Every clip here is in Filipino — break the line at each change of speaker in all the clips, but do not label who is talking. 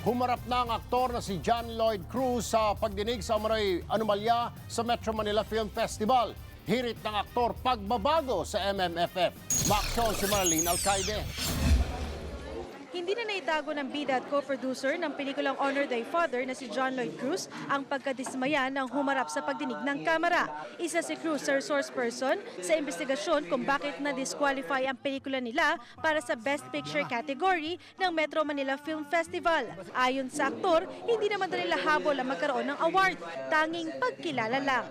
Humarap na ang aktor na si John Lloyd Cruz sa pagdinig sa umano'y anomalya sa Metro Manila Film Festival. Hirit ng aktor pagbabago sa MMFF. Maksyon si Marlene Alcaide.
Hindi na naitago ng bida at co-producer ng pelikulang Honor Thy Father na si John Lloyd Cruz ang pagkadismaya ng humarap sa pagdinig ng kamera. Isa si Cruz sa resource person sa investigasyon kung bakit na-disqualify ang pelikula nila para sa Best Picture category ng Metro Manila Film Festival. Ayon sa aktor, hindi naman nila habol ang magkaroon ng award, tanging pagkilala lang.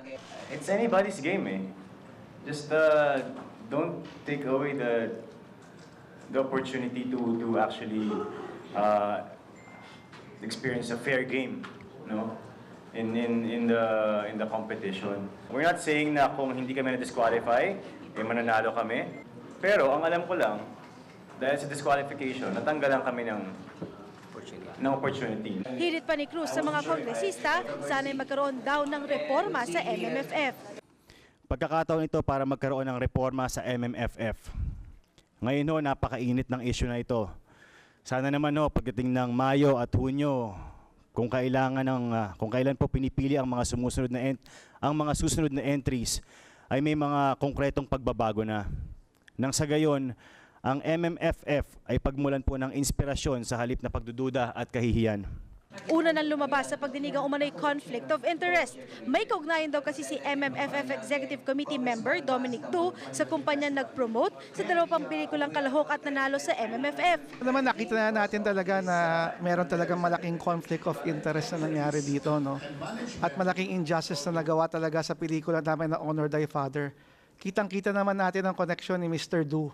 It's anybody's game, eh. Just uh, don't take away the the opportunity to to actually uh, experience a fair game, no? In in in the in the competition. We're not saying na kung hindi kami na-disqualify, eh mananalo kami. Pero ang alam ko lang, dahil sa disqualification, natanggalan kami ng ng opportunity.
Hirit pa ni Cruz sa mga kongresista, sana'y magkaroon daw ng reforma sa MMFF.
Pagkakataon ito para magkaroon ng reforma sa MMFF. Ngayon ho, napakainit ng issue na ito. Sana naman ho, pagdating ng Mayo at Hunyo, kung kailangan ng ah, kung kailan po pinipili ang mga sumusunod na ent- ang mga susunod na entries ay may mga konkretong pagbabago na. Nang sa gayon, ang MMFF ay pagmulan po ng inspirasyon sa halip na pagdududa at kahihiyan.
Una nang lumabas sa pagdinig ang umano'y conflict of interest. May kaugnayan daw kasi si MMFF Executive Committee member Dominic Tu sa kumpanya nag-promote sa dalawang pelikulang kalahok at nanalo sa MMFF.
naman nakita na natin talaga na meron talagang malaking conflict of interest na nangyari dito, no? At malaking injustice na nagawa talaga sa pelikula namin na Honor Thy Father. Kitang-kita naman natin ang connection ni Mr. Du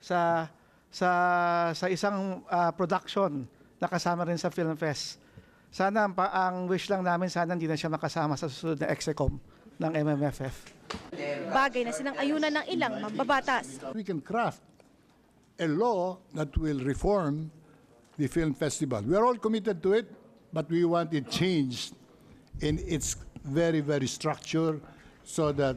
sa sa sa isang ah, production na kasama rin sa Film Fest. Sana ang, pa- ang wish lang namin sana hindi na siya makasama sa susunod na Execom ng MMFF.
Bagay na sinang ayunan ng ilang mambabatas.
we can craft a law that will reform the film festival. We are all committed to it, but we want it changed in its very, very structure so that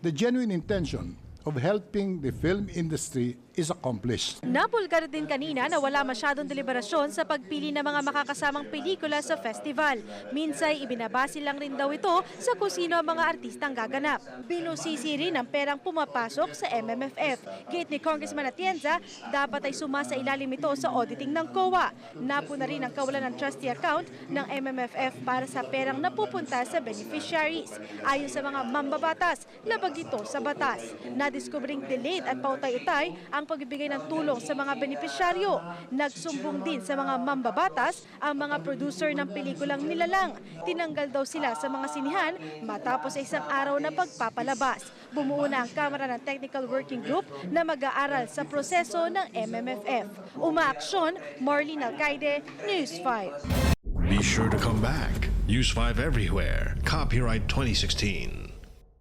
the genuine intention of helping the film industry is accomplished.
Napulgar din kanina na wala masyadong deliberasyon sa pagpili ng mga makakasamang pelikula sa festival. Minsay ibinabase lang rin daw ito sa kung sino ang mga artistang gaganap. Binusisi rin ang perang pumapasok sa MMFF. Gate ni Congressman Atienza, dapat ay suma sa ilalim ito sa auditing ng COA. Napo na rin ang kawalan ng trustee account ng MMFF para sa perang napupunta sa beneficiaries. Ayon sa mga mambabatas, labag ito sa batas. Nadiskubring delayed at pautay-utay ang pagbibigay ng tulong sa mga benepisyaryo. Nagsumbong din sa mga mambabatas ang mga producer ng pelikulang nilalang. Tinanggal daw sila sa mga sinihan matapos sa isang araw na pagpapalabas. Bumuo na ang Kamara ng Technical Working Group na mag-aaral sa proseso ng MMFF. Umaaksyon, Marlene Alcaide, News 5.
Be sure to come back. Use 5 everywhere. Copyright 2016.